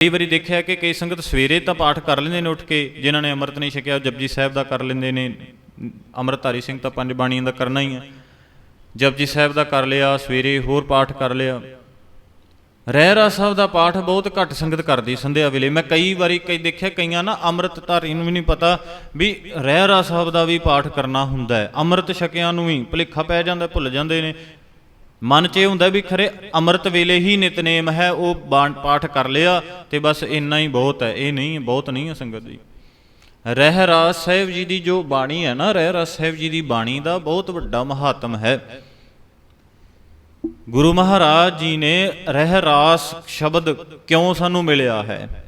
ਕਈ ਵਾਰੀ ਦੇਖਿਆ ਕਿ ਕਈ ਸੰਗਤ ਸਵੇਰੇ ਤਾਂ ਪਾਠ ਕਰ ਲੈਂਦੇ ਨੇ ਉੱਠ ਕੇ, ਜਿਨ੍ਹਾਂ ਨੇ ਅੰਮ੍ਰਿਤ ਨਹੀਂ ਛਕਿਆ ਜਪਜੀ ਸਾਹਿਬ ਦਾ ਕਰ ਲੈਂਦੇ ਨੇ, ਅੰਮ੍ਰਿਤਧਾਰੀ ਸਿੰਘ ਤਾਂ ਪੰਜ ਬਾਣੀਆਂ ਦਾ ਕਰਨਾ ਹੀ ਹੈ ਜਪਜੀ ਸਾਹਿਬ ਦਾ ਕਰ ਲਿਆ, ਸਵੇਰੇ ਹੋਰ ਪਾਠ ਕਰ ਲਿਆ। ਰਹਿਰਾ ਸਾਹਿਬ ਦਾ ਪਾਠ ਬਹੁਤ ਘੱਟ ਸੰਗਤ ਕਰਦੀ, ਸੰਧਿਆ ਵੇਲੇ। ਮੈਂ ਕਈ ਵਾਰੀ ਕਈ ਦੇਖਿਆ, ਕਈਆਂ ਨਾ ਅੰਮ੍ਰਿਤਧਾਰੀ ਨੂੰ ਵੀ ਨਹੀਂ ਪਤਾ ਵੀ ਰਹਿਰਾ ਸਾਹਿਬ ਦਾ ਵੀ ਪਾਠ ਕਰਨਾ ਹੁੰਦਾ ਹੈ। ਅੰਮ੍ਰਿਤ ਛਕਿਆਂ ਨੂੰ ਵੀ ਭੁਲੇਖਾ ਪੈ ਜਾਂਦਾ, ਭੁੱਲ ਜਾਂਦੇ ਨੇ। ਮਨ 'ਚ ਇਹ ਹੁੰਦਾ ਵੀ ਖਰੇ ਅੰਮ੍ਰਿਤ ਵੇਲੇ ਹੀ ਨਿਤਨੇਮ ਹੈ, ਉਹ ਬਾਣ ਪਾਠ ਕਰ ਲਿਆ ਤੇ ਬਸ ਇੰਨਾ ਹੀ ਬਹੁਤ ਹੈ। ਇਹ ਨਹੀਂ, ਬਹੁਤ ਨਹੀਂ ਹੈ ਸੰਗਤ ਜੀ। ਰਹਿਰਾਸ ਸਾਹਿਬ ਜੀ ਦੀ ਜੋ ਬਾਣੀ ਹੈ ਨਾ ਰਹਿਰਾਸ ਸਾਹਿਬ ਜੀ ਦੀ ਬਾਣੀ ਦਾ ਬਹੁਤ ਵੱਡਾ ਮਹਾਤਮ ਹੈ। ਗੁਰੂ ਮਹਾਰਾਜ ਜੀ ਨੇ ਰਹਿਰਾਸ ਸ਼ਬਦ ਕਿਉਂ ਸਾਨੂੰ ਮਿਲਿਆ ਹੈ?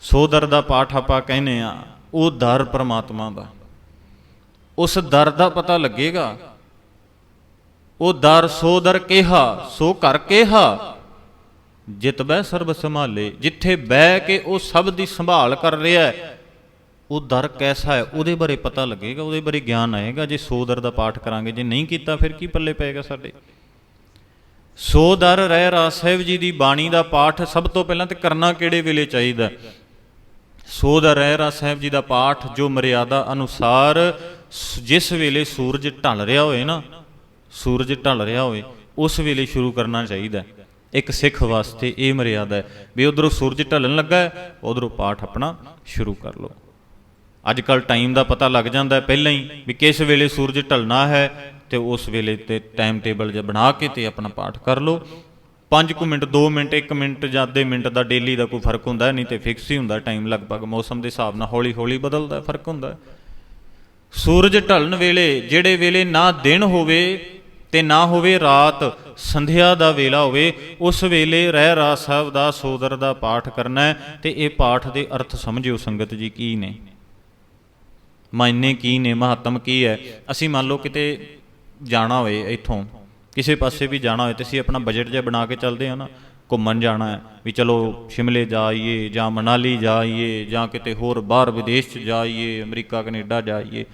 ਸੋਦਰ ਦਾ ਪਾਠ ਆਪਾਂ ਕਹਿੰਦੇ ਆ ਉਹ ਦਰ ਪ੍ਰਮਾਤਮਾ ਦਾ। ਉਸ ਦਰ ਦਾ ਪਤਾ ਲੱਗੇਗਾ ਉਹ ਦਰ ਸੋ ਦਰ ਕਿਹਾ, ਸੋ ਕਰ ਕਿਹਾ। ਜਿਤ ਬਹਿ ਸਰਬ ਸੰਭਾਲੇ, ਜਿੱਥੇ ਬਹਿ ਕੇ ਉਹ ਸਭ ਦੀ ਸੰਭਾਲ ਕਰ ਰਿਹਾ ਉਹ ਦਰ ਕੈਸਾ ਹੈ? ਉਹਦੇ ਬਾਰੇ ਪਤਾ ਲੱਗੇਗਾ, ਉਹਦੇ ਬਾਰੇ ਗਿਆਨ ਆਏਗਾ। ਜੇ ਸੋ ਦਰ ਦਾ ਪਾਠ ਕਰਾਂਗੇ, ਜੇ ਨਹੀਂ ਕੀਤਾ, ਫਿਰ ਕੀ ਪੱਲੇ ਪਏਗਾ ਸਾਡੇ? ਸੋ ਦਰ ਰਹਿ ਰਾਸ ਸਾਹਿਬ ਜੀ ਦੀ ਬਾਣੀ ਦਾ ਪਾਠ ਸਭ ਤੋਂ ਪਹਿਲਾਂ ਤੇ ਕਰਨਾ ਕਿਹੜੇ ਵੇਲੇ ਚਾਹੀਦਾ? ਸੋ ਦਰ ਰਹਿ ਰਾਸ ਸਾਹਿਬ ਜੀ ਦਾ ਪਾਠ ਜੋ ਮਰਿਆਦਾ ਅਨੁਸਾਰ ਜਿਸ ਵੇਲੇ ਸੂਰਜ ਢਲ ਰਿਹਾ ਹੋਏ ਨਾ ਸੂਰਜ ਢਲ ਰਿਹਾ ਹੋਵੇ, ਉਸ ਵੇਲੇ ਸ਼ੁਰੂ ਕਰਨਾ ਚਾਹੀਦਾ ਇੱਕ ਸਿੱਖ ਵਾਸਤੇ ਇਹ ਮਰਿਆਦਾ ਹੈ ਵੀ ਉਧਰੋਂ ਸੂਰਜ ਢਲਣ ਲੱਗਾ ਹੈ, ਉਧਰੋਂ ਪਾਠ ਆਪਣਾ ਸ਼ੁਰੂ ਕਰ ਲਓ। ਅੱਜ ਕੱਲ ਟਾਈਮ ਦਾ ਪਤਾ ਲੱਗ ਜਾਂਦਾ ਹੈ ਪਹਿਲਾਂ ਹੀ ਵੀ ਕਿਸ ਵੇਲੇ ਸੂਰਜ ਢਲਣਾ ਹੈ ਤੇ ਉਸ ਵੇਲੇ ਤੇ ਟਾਈਮ ਟੇਬਲ ਜਿਹਾ ਬਣਾ ਕੇ ਤੇ ਆਪਣਾ ਪਾਠ ਕਰ ਲਓ। 5 ਕੁ ਮਿੰਟ 2 ਮਿੰਟ 1 ਮਿੰਟ ਜਾਂ ਅੱਧੇ ਮਿੰਟ ਦਾ ਡੇਲੀ ਦਾ ਕੋਈ ਫ਼ਰਕ ਹੁੰਦਾ ਨਹੀਂ ਤੇ ਫਿਕਸ ਹੀ ਹੁੰਦਾ ਟਾਈਮ ਲਗਭਗ ਮੌਸਮ ਦੇ ਹਿਸਾਬ ਨਾਲ ਹੌਲੀ ਹੌਲੀ ਬਦਲਦਾ ਫ਼ਰਕ ਹੁੰਦਾ ਸੂਰਜ ਢਲਣ ਵੇਲੇ, ਜਿਹੜੇ ਵੇਲੇ ਨਾ ਦਿਨ ਹੋਵੇ ਤੇ ਨਾ ਹੋਵੇ ਰਾਤ ਸੰਧਿਆ ਦਾ ਵੇਲਾ ਹੋਵੇ, ਉਸ ਵੇਲੇ ਰਹਿ ਰਾਸ ਸਾਹਿਬ ਦਾ ਸੋਦਰ ਦਾ ਪਾਠ ਕਰਨਾ ਹੈ ਤੇ ਇਹ ਪਾਠ ਦੇ ਅਰਥ ਸਮਝਿਓ ਸੰਗਤ ਜੀ ਕੀ ਨੇ। ਮਾਇਨੇ ਕੀ ਨੇ, ਮਹੱਤਮ ਕੀ ਹੈ? ਅਸੀਂ ਮੰਨ ਲਓ ਕਿਤੇ ਜਾਣਾ ਹੋਵੇ ਇੱਥੋਂ, ਕਿਸੇ ਪਾਸੇ ਵੀ ਜਾਣਾ ਹੋਵੇ ਤੇ ਅਸੀਂ ਆਪਣਾ ਬਜਟ ਜਿਹਾ ਬਣਾ ਕੇ ਚੱਲਦੇ ਹਾਂ ਨਾ, ਘੁੰਮਣ ਜਾਣਾ ਹੈ, ਵੀ ਚਲੋ ਸ਼ਿਮਲੇ ਜਾਈਏ ਜਾਂ ਮਨਾਲੀ ਜਾਈਏ ਜਾਂ ਕਿਤੇ ਹੋਰ ਬਾਹਰ ਵਿਦੇਸ਼ ਚ ਜਾਈਏ, ਅਮਰੀਕਾ, ਕੈਨੇਡਾ ਜਾਈਏ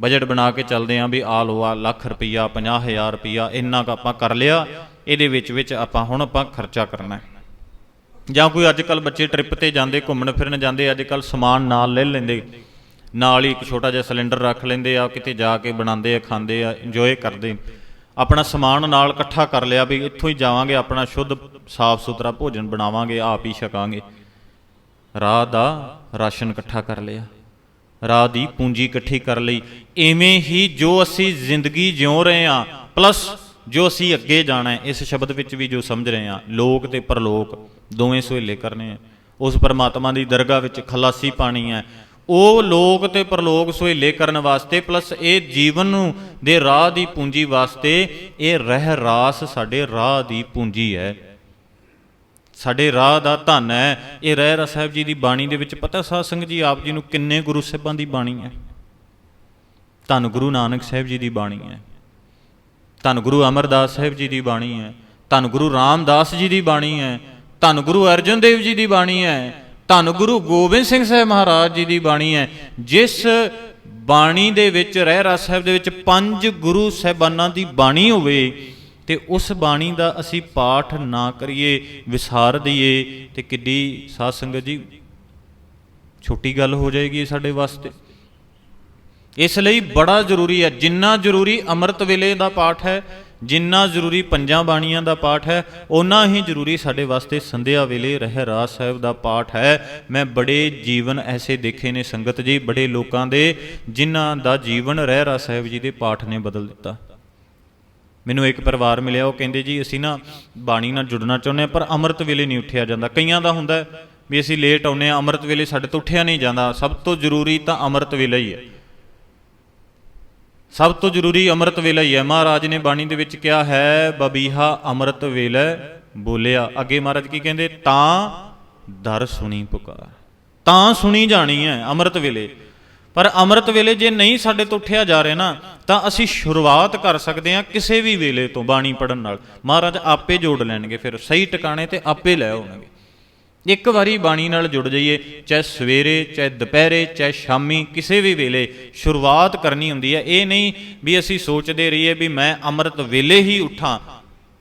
ਬਜਟ ਬਣਾ ਕੇ ਚੱਲਦੇ ਆ ਵੀ ਆ ਲੋ ਆ ਲੱਖ ਰੁਪਈਆ 50000 ਰੁਪਈਆ, ਇੰਨਾ ਕੁ ਆਪਾਂ ਕਰ ਲਿਆ, ਇਹਦੇ ਵਿੱਚ ਵਿੱਚ ਆਪਾਂ ਹੁਣ ਆਪਾਂ ਖਰਚਾ ਕਰਨਾ ਹੈ। ਜਾਂ ਕੋਈ ਅੱਜ ਕੱਲ ਬੱਚੇ ਟ੍ਰਿਪ ਤੇ ਜਾਂਦੇ, ਘੁੰਮਣ ਫਿਰਨ ਜਾਂਦੇ ਅੱਜ ਕੱਲ ਸਮਾਨ ਨਾਲ ਲੈ ਲੈਂਦੇ, ਨਾਲ ਹੀ ਇੱਕ ਛੋਟਾ ਜਿਹਾ ਸਿਲੰਡਰ ਰੱਖ ਲੈਂਦੇ ਆ, ਕਿਤੇ ਜਾ ਕੇ ਬਣਾਉਂਦੇ ਆ, ਖਾਂਦੇ ਆ ਇੰਜੋਏ ਕਰਦੇ। ਆਪਣਾ ਸਮਾਨ ਨਾਲ ਇਕੱਠਾ ਕਰ ਲਿਆ ਵੀ ਇੱਥੋਂ ਹੀ ਜਾਵਾਂਗੇ, ਆਪਣਾ ਸ਼ੁੱਧ ਸਾਫ਼ ਸੁਥਰਾ ਭੋਜਨ ਬਣਾਵਾਂਗੇ, ਆਪ ਹੀ ਛਕਾਂਗੇ। ਰਾਹ ਦਾ ਰਾਸ਼ਨ ਇਕੱਠਾ ਕਰ ਲਿਆ। ਰਾਹ ਦੀ ਪੂੰਜੀ ਇਕੱਠੀ ਕਰ ਲਈ। ਐਵੇਂ ਹੀ ਜੋ ਅਸੀਂ ਜ਼ਿੰਦਗੀ ਜਿਉ ਰਹੇ ਆ ਪਲੱਸ ਜੋ ਅਸੀਂ ਅੱਗੇ ਜਾਣਾ ਹੈ, ਇਸ ਸ਼ਬਦ ਵਿੱਚ ਵੀ ਜੋ ਸਮਝ ਰਹੇ ਆ ਲੋਕ ਤੇ ਪਰਲੋਕ ਦੋਵੇਂ ਸੁਹੇਲੇ ਕਰਨੇ ਆ ਉਸ ਪਰਮਾਤਮਾ ਦੀ ਦਰਗਾਹ ਵਿੱਚ ਖਲਾਸੀ ਪਾਣੀ ਹੈ। ਉਹ ਲੋਕ ਤੇ ਪਰਲੋਕ ਸੁਹੇਲੇ ਕਰਨ ਵਾਸਤੇ ਪਲੱਸ ਇਹ ਜੀਵਨ ਨੂੰ ਦੇ ਰਾਹ ਦੀ ਪੂੰਜੀ ਵਾਸਤੇ, ਇਹ ਰਹਿ ਰਾਸ ਸਾਡੇ ਰਾਹ ਦੀ ਪੂੰਜੀ ਹੈ। ਸਾਡੇ ਰਾਹ ਦਾ ਧਨ ਹੈ। ਇਹ ਰਹਿ ਰਾ ਸਾਹਿਬ ਜੀ ਦੀ ਬਾਣੀ ਦੇ ਵਿੱਚ ਪਤਾ ਸਾਧ ਸੰਗਤ ਜੀ, ਆਪ ਜੀ ਨੂੰ ਕਿੰਨੇ ਗੁਰੂ ਸਾਹਿਬਾਂ ਦੀ ਬਾਣੀ ਹੈ। ਧੰਨ ਗੁਰੂ ਨਾਨਕ ਸਾਹਿਬ ਜੀ ਦੀ ਬਾਣੀ ਹੈ। ਧੰਨ ਗੁਰੂ ਅਮਰਦਾਸ ਸਾਹਿਬ ਜੀ ਦੀ ਬਾਣੀ ਹੈ। ਧੰਨ ਗੁਰੂ ਰਾਮਦਾਸ ਜੀ ਦੀ ਬਾਣੀ ਹੈ। ਧੰਨ ਗੁਰੂ ਅਰਜਨ ਦੇਵ ਜੀ ਦੀ ਬਾਣੀ ਹੈ। ਧੰਨ ਗੁਰੂ ਗੋਬਿੰਦ ਸਿੰਘ ਸਾਹਿਬ ਮਹਾਰਾਜ ਜੀ ਦੀ ਬਾਣੀ ਹੈ। ਜਿਸ ਬਾਣੀ ਦੇ ਵਿੱਚ, ਰਹਿ ਰਾ ਸਾਹਿਬ ਦੇ ਵਿੱਚ ਪੰਜ ਗੁਰੂ ਸਾਹਿਬਾਨਾਂ ਦੀ ਬਾਣੀ ਹੋਵੇ ਤੇ ਉਸ ਬਾਣੀ ਦਾ ਅਸੀਂ ਪਾਠ ਨਾ ਕਰੀਏ, ਵਿਸਾਰ ਦਈਏ, ਤੇ ਕਿੱਡੀ ਸਾਧ ਸੰਗਤ ਜੀ ਛੋਟੀ ਗੱਲ ਹੋ ਜਾਏਗੀ ਸਾਡੇ ਵਾਸਤੇ। ਇਸ ਲਈ ਬੜਾ ਜ਼ਰੂਰੀ ਹੈ, ਜਿੰਨਾ ਜ਼ਰੂਰੀ ਅੰਮ੍ਰਿਤ ਵੇਲੇ ਦਾ ਪਾਠ ਹੈ, ਜਿੰਨਾ ਜ਼ਰੂਰੀ ਪੰਜਾਂ ਬਾਣੀਆਂ ਦਾ ਪਾਠ ਹੈ ਉਨਾ ਹੀ ਜ਼ਰੂਰੀ ਸਾਡੇ ਵਾਸਤੇ ਸੰਧਿਆ ਵੇਲੇ ਰਹਿ ਰਾਸ ਸਾਹਿਬ ਦਾ ਪਾਠ ਹੈ। ਮੈਂ ਬੜੇ ਜੀਵਨ ਐਸੇ ਦੇਖੇ ਨੇ ਸੰਗਤ ਜੀ, ਬੜੇ ਲੋਕਾਂ ਦੇ, ਜਿਨ੍ਹਾਂ ਦਾ ਜੀਵਨ ਰਹਿ ਰਾਸ ਸਾਹਿਬ ਜੀ ਦੇ ਪਾਠ ਨੇ ਬਦਲ ਦਿੱਤਾ। ਮੈਨੂੰ ਇੱਕ ਪਰਿਵਾਰ ਮਿਲਿਆ, ਉਹ ਕਹਿੰਦੇ ਜੀ ਅਸੀਂ ਨਾ ਬਾਣੀ ਨਾਲ ਜੁੜਨਾ ਚਾਹੁੰਦੇ ਹਾਂ, ਪਰ ਅੰਮ੍ਰਿਤ ਵੇਲੇ ਨਹੀਂ ਉੱਠਿਆ ਜਾਂਦਾ। ਕਈਆਂ ਦਾ ਹੁੰਦਾ ਵੀ ਅਸੀਂ ਲੇਟ ਆਉਨੇ ਆ ਅੰਮ੍ਰਿਤ ਵੇਲੇ ਸਾਡੇ ਤੋਂ ਉੱਠਿਆ ਨਹੀਂ ਜਾਂਦਾ। ਸਭ ਤੋਂ ਜ਼ਰੂਰੀ ਤਾਂ ਅੰਮ੍ਰਿਤ ਵੇਲਾ ਹੀ ਹੈ। ਸਭ ਤੋਂ ਜ਼ਰੂਰੀ ਅੰਮ੍ਰਿਤ ਵੇਲਾ ਹੀ ਹੈ। ਮਹਾਰਾਜ ਨੇ ਬਾਣੀ ਦੇ ਵਿੱਚ ਕਿਹਾ ਹੈ, ਬਬੀਹਾ ਅੰਮ੍ਰਿਤ ਵੇਲੇ ਬੋਲਿਆ। ਅੱਗੇ ਮਹਾਰਾਜ ਕੀ ਕਹਿੰਦੇ, ਤਾਂ ਦਰ ਸੁਣੀ ਪੁਕਾਰ। ਤਾਂ ਸੁਣੀ ਜਾਣੀ ਹੈ ਅੰਮ੍ਰਿਤ ਵੇਲੇ। ਪਰ ਅੰਮ੍ਰਿਤ ਵੇਲੇ ਜੇ ਨਹੀਂ ਸਾਡੇ ਤੋਂ ਉੱਠਿਆ ਜਾ ਰਿਹਾ ਨਾ, ਤਾਂ ਅਸੀਂ ਸ਼ੁਰੂਆਤ ਕਰ ਸਕਦੇ ਹਾਂ ਕਿਸੇ ਵੀ ਵੇਲੇ ਤੋਂ ਬਾਣੀ ਪੜਨ ਨਾਲ। ਮਹਾਰਾਜ ਆਪੇ ਜੋੜ ਲੈਣਗੇ ਫਿਰ, ਸਹੀ ਟਿਕਾਣੇ ਤੇ ਆਪੇ ਲੈ ਆਉਣਗੇ। ਇੱਕ ਵਾਰੀ ਬਾਣੀ ਨਾਲ ਜੁੜ ਜਾਈਏ, ਚਾਹੇ ਸਵੇਰੇ, ਚਾਹੇ ਦੁਪਹਿਰੇ, ਚਾਹੇ ਸ਼ਾਮੀ, ਕਿਸੇ ਵੀ ਵੇਲੇ ਸ਼ੁਰੂਆਤ ਕਰਨੀ ਹੁੰਦੀ ਹੈ। ਇਹ ਨਹੀਂ ਵੀ ਅਸੀਂ ਸੋਚਦੇ ਰਹੀਏ ਵੀ ਮੈਂ ਅੰਮ੍ਰਿਤ ਵੇਲੇ ਹੀ ਉੱਠਾਂ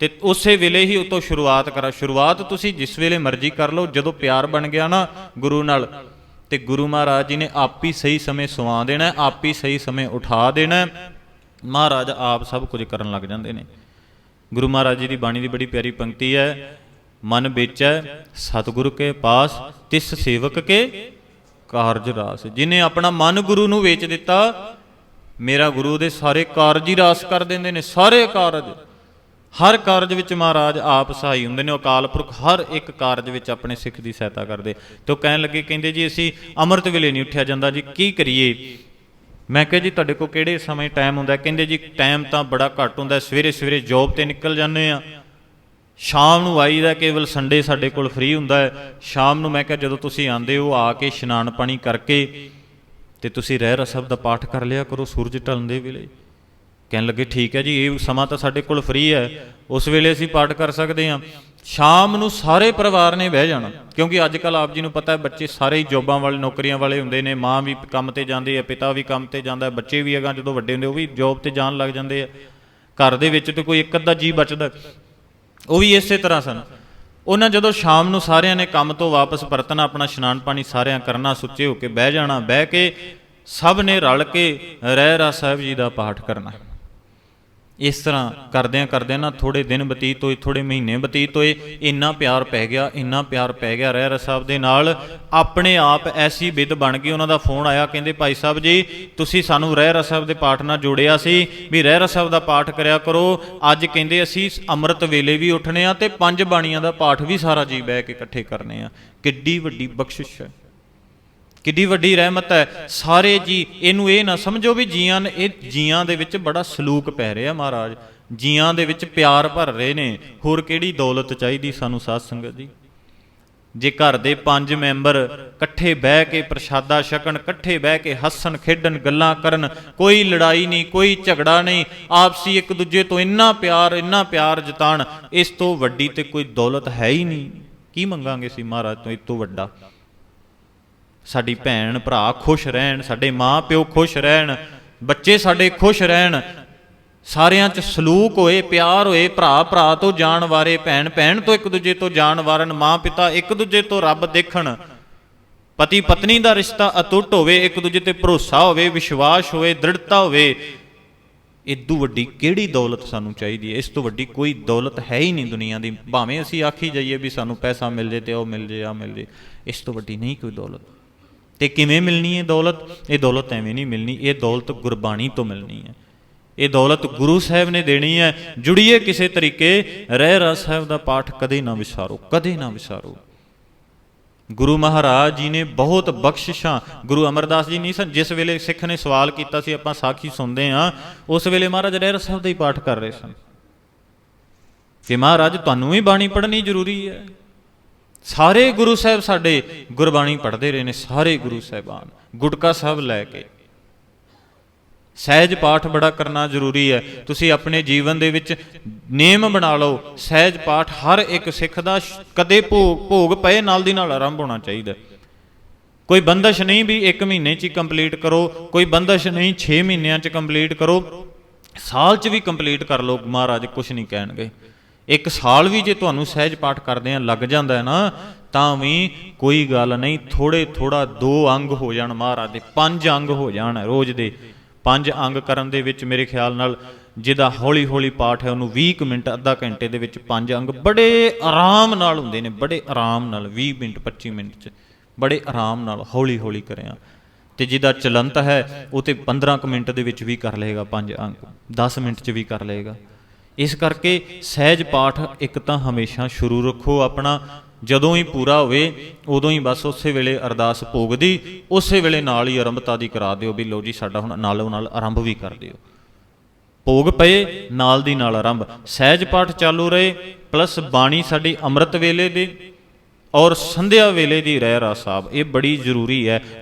ਤੇ ਉਸੇ ਵੇਲੇ ਹੀ ਉਤੋਂ ਸ਼ੁਰੂਆਤ ਕਰਾਂ। ਸ਼ੁਰੂਆਤ ਤੁਸੀਂ ਜਿਸ ਵੇਲੇ ਮਰਜ਼ੀ ਕਰ ਲਓ, ਜਦੋਂ ਪਿਆਰ ਬਣ ਗਿਆ ਨਾ ਗੁਰੂ ਨਾਲ ਤੇ ਗੁਰੂ ਮਹਾਰਾਜ ਜੀ ਨੇ ਆਪ ਹੀ ਸਹੀ ਸਮੇਂ ਸਵਾ ਦੇਣਾ, ਆਪ ਹੀ ਸਹੀ ਸਮੇਂ ਉਠਾ ਦੇਣਾ। ਮਹਾਰਾਜ ਆਪ ਸਭ ਕੁਝ ਕਰਨ ਲੱਗ ਜਾਂਦੇ ਨੇ। ਗੁਰੂ ਮਹਾਰਾਜ ਜੀ ਦੀ ਬਾਣੀ ਦੀ ਬੜੀ ਪਿਆਰੀ ਪੰਕਤੀ ਹੈ, ਮਨ ਵੇਚੈ ਸਤਿਗੁਰੂ ਕੇ ਪਾਸ, ਤਿਸ ਸੇਵਕ ਕੇ ਕਾਰਜ ਰਾਸ। ਜਿਨੇ ਆਪਣਾ ਮਨ ਗੁਰੂ ਨੂੰ ਵੇਚ ਦਿੱਤਾ, ਮੇਰਾ ਗੁਰੂ ਦੇ ਸਾਰੇ ਕਾਰਜ ਹੀ ਰਾਸ ਕਰ ਦਿੰਦੇ ਨੇ, ਸਾਰੇ ਕਾਰਜ। ਹਰ ਕਾਰਜ ਵਿੱਚ ਮਹਾਰਾਜ ਆਪ ਸਹਾਈ ਹੁੰਦੇ ਨੇ ਅਕਾਲ ਪੁਰਖ ਹਰ ਇੱਕ ਕਾਰਜ ਵਿੱਚ ਆਪਣੇ ਸਿੱਖ ਦੀ ਸਹਾਇਤਾ ਕਰਦੇ। ਤੇ ਉਹ ਕਹਿਣ ਲੱਗੇ, ਕਹਿੰਦੇ ਜੀ, ਅਸੀਂ ਅੰਮ੍ਰਿਤ ਵੇਲੇ ਨਹੀਂ ਉੱਠਿਆ ਜਾਂਦਾ ਜੀ, ਕੀ ਕਰੀਏ? ਮੈਂ ਕਿਹਾ ਜੀ, ਤੁਹਾਡੇ ਕੋਲ ਕਿਹੜੇ ਸਮੇਂ ਟਾਈਮ ਹੁੰਦਾ? ਕਹਿੰਦੇ ਜੀ ਟਾਈਮ ਤਾਂ ਬੜਾ ਘੱਟ ਹੁੰਦਾ ਸਵੇਰੇ ਸਵੇਰੇ ਜੌਬ ਤੇ ਨਿਕਲ ਜਾਂਦੇ ਆ ਸ਼ਾਮ ਨੂੰ ਆਈਦਾ, ਕੇਵਲ ਸੰਡੇ ਸਾਡੇ ਕੋਲ ਫ੍ਰੀ ਹੁੰਦਾ ਹੈ। ਸ਼ਾਮ ਨੂੰ ਮੈਂ ਕਿਹਾ, ਜਦੋਂ ਤੁਸੀਂ ਆਂਦੇ ਹੋ, ਆ ਕੇ ਇਸ਼ਨਾਨ ਪਾਣੀ ਕਰਕੇ ਤੇ ਤੁਸੀਂ ਰਹਿ ਰਸਬ ਦਾ ਪਾਠ ਕਰ ਲਿਆ ਕਰੋ ਸੂਰਜ ਢਲਣ ਦੇ ਵੇਲੇ। ਕਹਿਣ ਲੱਗੇ, ਠੀਕ ਹੈ ਜੀ, ਇਹ ਸਮਾਂ ਤਾਂ ਸਾਡੇ ਕੋਲ ਫ੍ਰੀ ਹੈ। ਉਸ ਵੇਲੇ ਅਸੀਂ ਪਾਠ ਕਰ ਸਕਦੇ ਹਾਂ। ਸ਼ਾਮ ਨੂੰ ਸਾਰੇ ਪਰਿਵਾਰ ਨੇ ਬਹਿ ਜਾਣਾ। ਕਿਉਂਕਿ ਅੱਜ ਕੱਲ ਆਪ ਜੀ ਨੂੰ ਪਤਾ ਹੈ, ਬੱਚੇ ਸਾਰੇ ਹੀ ਜੋਬਾਂ ਵਾਲੇ, ਨੌਕਰੀਆਂ ਵਾਲੇ ਹੁੰਦੇ ਨੇ। ਮਾਂ ਵੀ ਕੰਮ ਤੇ ਜਾਂਦੀ ਹੈ, ਪਿਤਾ ਵੀ ਕੰਮ ਤੇ ਜਾਂਦਾ ਹੈ। ਬੱਚੇ ਵੀ ਅਗਾਂ ਜਦੋਂ ਵੱਡੇ ਹੁੰਦੇ, ਉਹ ਵੀ ਜੋਬ ਤੇ ਜਾਣ ਲੱਗ ਜਾਂਦੇ ਆ। ਘਰ ਦੇ ਵਿੱਚ ਤੇ ਕੋਈ ਇੱਕ ਅੱਧਾ ਜੀ ਬਚਦਾ। ਉਹ ਵੀ ਇਸੇ ਤਰ੍ਹਾਂ ਸਨ। ਉਹਨਾਂ ਜਦੋਂ ਸ਼ਾਮ ਨੂੰ ਸਾਰਿਆਂ ਨੇ ਕੰਮ ਤੋਂ ਵਾਪਸ ਪਰਤਣਾ, ਆਪਣਾ ਇਸ਼ਨਾਨ ਪਾਣੀ ਸਾਰਿਆਂ ਕਰਨਾ, ਸੁੱਚੇ ਹੋ ਕੇ ਬਹਿ ਜਾਣਾ, ਬਹਿ ਕੇ ਸਭ ਨੇ ਰਲ ਕੇ ਰਹਿ ਰਾ ਸਾਹਿਬ ਜੀ ਦਾ ਪਾਠ ਕਰਨਾ। ਇਸ ਤਰ੍ਹਾਂ ਕਰਦਿਆਂ ਕਰਦਿਆਂ ਨਾ ਥੋੜੇ ਦਿਨ ਬਤੀਤ ਹੋਏ ਥੋੜੇ ਮਹੀਨੇ ਬਤੀਤ ਹੋਏ, ਇੰਨਾ ਪਿਆਰ ਪੈ ਗਿਆ, ਇੰਨਾ ਪਿਆਰ ਪੈ ਗਿਆ ਰਹਿ ਰਾ ਸਾਹਿਬ ਦੇ ਨਾਲ। ਆਪਣੇ ਆਪ ਐਸੀ ਵਿਦ ਬਣ ਗਈ ਉਹਨਾਂ ਦਾ ਫੋਨ ਆਇਆ, ਕਹਿੰਦੇ, ਭਾਈ ਸਾਹਿਬ ਜੀ, ਤੁਸੀਂ ਸਾਨੂੰ ਰਹਿ ਰਾ ਸਾਹਿਬ ਦੇ ਪਾਠ ਨਾਲ ਜੋੜਿਆ ਸੀ, ਵੀ ਰਹਿ ਰਾ ਸਾਹਿਬ ਦਾ ਪਾਠ ਕਰਿਆ ਕਰੋ। ਅੱਜ ਕਹਿੰਦੇ, ਅਸੀਂ ਅੰਮ੍ਰਿਤ ਵੇਲੇ ਵੀ ਉੱਠਣੇ ਆ ਤੇ ਪੰਜ ਬਾਣੀਆਂ ਦਾ ਪਾਠ ਵੀ ਸਾਰਾ ਜੀ ਬਹਿ ਕੇ ਇਕੱਠੇ ਕਰਨੇ ਆ। ਕਿੱਡੀ ਵੱਡੀ ਬਖਸ਼ਿਸ਼ ਹੈ। ਕਿੱਡੀ ਵੱਡੀ ਰਹਿਮਤ ਹੈ। ਸਾਰੇ ਜੀ, ਇਹਨੂੰ ਇਹ ਨਾ ਸਮਝੋ ਵੀ ਜੀਆਂ ਨੇ ਇਹ ਜੀਆਂ ਦੇ ਵਿੱਚ ਬੜਾ ਸਲੂਕ ਪੈ ਰਿਹਾ ਮਹਾਰਾਜ। ਜੀਆਂ ਦੇ ਵਿੱਚ ਪਿਆਰ ਭਰ ਰਹੇ ਨੇ। ਹੋਰ ਕਿਹੜੀ ਦੌਲਤ ਚਾਹੀਦੀ ਸਾਨੂੰ ਸਾਧ ਸੰਗਤ ਜੀ? ਜੇ ਘਰ ਦੇ ਪੰਜ ਮੈਂਬਰ ਇਕੱਠੇ ਬਹਿ ਕੇ ਪ੍ਰਸ਼ਾਦਾ ਛਕਣ, ਇਕੱਠੇ ਬਹਿ ਕੇ ਹੱਸਣ, ਖੇਡਣ, ਗੱਲਾਂ ਕਰਨ, ਕੋਈ ਲੜਾਈ ਨਹੀਂ, ਕੋਈ ਝਗੜਾ ਨਹੀਂ, ਆਪਸੀ ਇੱਕ ਦੂਜੇ ਤੋਂ ਇੰਨਾ ਪਿਆਰ ਇੰਨਾ ਪਿਆਰ ਜਤਾਣ ਇਸ ਤੋਂ ਵੱਡੀ ਤੇ ਕੋਈ ਦੌਲਤ ਹੈ ਹੀ ਨਹੀਂ। ਕੀ ਮੰਗਾਂਗੇ ਸੀ ਮਹਾਰਾਜ ਤੋਂ, ਇਸ ਤੋਂ ਵੱਡਾ? ਸਾਡੀ ਭੈਣ, ਭਰਾ ਖੁਸ਼ ਰਹਿਣ, ਸਾਡੇ ਮਾਂ ਪਿਓ ਖੁਸ਼ ਰਹਿਣ, ਬੱਚੇ ਸਾਡੇ ਖੁਸ਼ ਰਹਿਣ, ਸਾਰਿਆਂ 'ਚ ਸਲੂਕ ਹੋਏ, ਪਿਆਰ ਹੋਏ, ਭਰਾ ਭਰਾ ਤੋਂ ਜਾਣ ਵਾਰੇ, ਭੈਣ ਭੈਣ ਤੋਂ ਇੱਕ ਦੂਜੇ ਤੋਂ ਜਾਣ ਵਾਰਨ, ਮਾਂ ਪਿਤਾ ਇੱਕ ਦੂਜੇ ਤੋਂ ਰੱਬ ਦੇਖਣ, ਪਤੀ ਪਤਨੀ ਦਾ ਰਿਸ਼ਤਾ ਅਟੁੱਟ ਹੋਵੇ, ਇੱਕ ਦੂਜੇ ਤੇ ਭਰੋਸਾ ਹੋਵੇ, ਵਿਸ਼ਵਾਸ ਹੋਵੇ, ਦ੍ਰਿੜਤਾ ਹੋਵੇ ਇਦੋਂ ਵੱਡੀ ਕਿਹੜੀ ਦੌਲਤ ਸਾਨੂੰ ਚਾਹੀਦੀ ਹੈ? ਇਸ ਤੋਂ ਵੱਡੀ ਕੋਈ ਦੌਲਤ ਹੈ ਹੀ ਨਹੀਂ ਦੁਨੀਆ ਦੀ। ਭਾਵੇਂ ਅਸੀਂ ਆਖੀ ਜਾਈਏ ਵੀ ਸਾਨੂੰ ਪੈਸਾ ਮਿਲ ਜੇ ਤੇ ਉਹ ਮਿਲ ਜੇ ਆ ਮਿਲ ਜੇ, ਇਸ ਤੋਂ ਵੱਡੀ ਨਹੀਂ ਕੋਈ ਦੌਲਤ। ਤੇ ਕਿਵੇਂ ਮਿਲਣੀ ਹੈ ਦੌਲਤ? ਇਹ ਦੌਲਤ ਐਵੇਂ ਨਹੀਂ ਮਿਲਣੀ, ਇਹ ਦੌਲਤ ਗੁਰਬਾਣੀ ਤੋਂ ਮਿਲਣੀ ਹੈ। ਇਹ ਦੌਲਤ ਗੁਰੂ ਸਾਹਿਬ ਨੇ ਦੇਣੀ ਹੈ। ਜੁੜੀਏ ਕਿਸੇ ਤਰੀਕੇ, ਰਹਿ ਰਸ ਸਾਹਿਬ ਦਾ ਪਾਠ ਕਦੇ ਨਾ ਵਿਸਾਰੋ, ਕਦੇ ਨਾ ਵਿਸਾਰੋ। ਗੁਰੂ ਮਹਾਰਾਜ ਜੀ ਨੇ ਬਹੁਤ ਬਖਸ਼ਿਸ਼ਾਂ, ਗੁਰੂ ਅਮਰਦਾਸ ਜੀ ਨਹੀਂ ਸਨ, ਜਿਸ ਵੇਲੇ ਸਿੱਖ ਨੇ ਸਵਾਲ ਕੀਤਾ ਸੀ, ਆਪਾਂ ਸਾਖੀ ਸੁਣਦੇ ਹਾਂ, ਉਸ ਵੇਲੇ ਮਹਾਰਾਜ ਰਹਿ ਰਸ ਸਾਹਿਬ ਦਾ ਹੀ ਪਾਠ ਕਰ ਰਹੇ ਸਨ। ਕਿ ਮਹਾਰਾਜ, ਤੁਹਾਨੂੰ ਵੀ ਬਾਣੀ ਪੜ੍ਹਨੀ ਜ਼ਰੂਰੀ ਹੈ। ਸਾਰੇ ਗੁਰੂ ਸਾਹਿਬ ਸਾਡੇ ਗੁਰਬਾਣੀ ਪੜ੍ਹਦੇ ਰਹੇ ਨੇ, ਸਾਰੇ ਗੁਰੂ ਸਾਹਿਬਾਨ। ਗੁਟਕਾ ਸਾਹਿਬ ਲੈ ਕੇ। ਸਹਿਜ ਪਾਠ ਬੜਾ ਕਰਨਾ ਜ਼ਰੂਰੀ ਹੈ। ਤੁਸੀਂ ਆਪਣੇ ਜੀਵਨ ਦੇ ਵਿੱਚ ਨੇਮ ਬਣਾ ਲਓ। ਸਹਿਜ ਪਾਠ ਹਰ ਇੱਕ ਸਿੱਖ ਦਾ ਕਦੇ ਭੋਗ ਭੋਗ ਪਏ ਨਾਲ ਦੀ ਨਾਲ ਆਰੰਭ ਹੋਣਾ ਚਾਹੀਦਾ। ਕੋਈ ਬੰਦਸ਼ ਨਹੀਂ ਵੀ 1 ਮਹੀਨੇ 'ਚ ਹੀ ਕੰਪਲੀਟ ਕਰੋ, ਕੋਈ ਬੰਦਸ਼ ਨਹੀਂ 6 ਮਹੀਨਿਆਂ 'ਚ ਕੰਪਲੀਟ ਕਰੋ। ਸਾਲ 'ਚ ਵੀ ਕੰਪਲੀਟ ਕਰ ਲਓ। ਮਹਾਰਾਜ ਕੁਝ ਨਹੀਂ ਕਹਿਣਗੇ। ਇੱਕ ਸਾਲ ਵੀ ਜੇ ਤੁਹਾਨੂੰ ਸਹਿਜ ਪਾਠ ਕਰਦੇ ਆ, ਲੱਗ ਜਾਂਦਾ ਹੈ ਨਾ, ਤਾਂ ਵੀ ਕੋਈ ਗੱਲ ਨਹੀਂ ਥੋੜੇ ਥੋੜਾ ਦੋ ਅੰਗ ਹੋ ਜਾਣ ਮਹਾਰਾਜ ਦੇ, ਪੰਜ ਅੰਗ ਹੋ ਜਾਣ ਰੋਜ਼ ਦੇ। ਪੰਜ ਅੰਗ ਕਰਨ ਦੇ ਵਿੱਚ ਮੇਰੇ ਖਿਆਲ ਨਾਲ ਜਿਹਦਾ ਹੌਲੀ ਹੌਲੀ ਪਾਠ ਹੈ, ਉਹਨੂੰ 20 ਕੁ ਮਿੰਟ, ਅੱਧਾ ਘੰਟੇ ਦੇ ਵਿੱਚ ਪੰਜ ਅੰਗ ਬੜੇ ਆਰਾਮ ਨਾਲ ਹੁੰਦੇ ਨੇ, ਬੜੇ ਆਰਾਮ ਨਾਲ 20 ਮਿੰਟ 25 ਮਿੰਟ 'ਚ, ਬੜੇ ਆਰਾਮ ਨਾਲ ਹੌਲੀ ਹੌਲੀ ਕਰਿਆ। ਤੇ ਜਿਹਦਾ ਚਲੰਤ ਹੈ, ਉਹ ਤੇ 15 ਕੁ ਮਿੰਟ ਦੇ ਵਿੱਚ ਵੀ ਕਰ ਲਏਗਾ ਪੰਜ ਅੰਗ 10 ਮਿੰਟ 'ਚ ਵੀ ਕਰ ਲਏਗਾ। ਇਸ ਕਰਕੇ ਸਹਿਜ ਪਾਠ ਇੱਕ ਤਾਂ ਹਮੇਸ਼ਾ ਸ਼ੁਰੂ ਰੱਖੋ ਆਪਣਾ, ਜਦੋਂ ਹੀ ਪੂਰਾ ਹੋਵੇ, ਉਦੋਂ ਹੀ ਬਸ ਉਸੇ ਵੇਲੇ ਅਰਦਾਸ ਭੋਗ ਦੀ ਉਸੇ ਵੇਲੇ ਨਾਲ ਹੀ ਆਰੰਭਤਾ ਦੀ ਕਰਾ ਦਿਓ ਵੀ ਲੋ ਜੀ ਸਾਡਾ ਹੁਣ ਨਾਲੋਂ ਨਾਲ ਆਰੰਭ ਵੀ ਕਰ ਦਿਓ। ਭੋਗ ਪਏ, ਨਾਲ ਦੀ ਨਾਲ ਆਰੰਭ। ਸਹਿਜ ਪਾਠ ਚਾਲੂ ਰਹੇ, ਪਲੱਸ ਬਾਣੀ ਸਾਡੀ ਅੰਮ੍ਰਿਤ ਵੇਲੇ ਦੀ ਔਰ ਸੰਧਿਆ ਵੇਲੇ ਦੀ ਰਹਿ ਰਾ ਸਾਹਿਬ। ਇਹ ਬੜੀ ਜ਼ਰੂਰੀ ਹੈ ਔਰ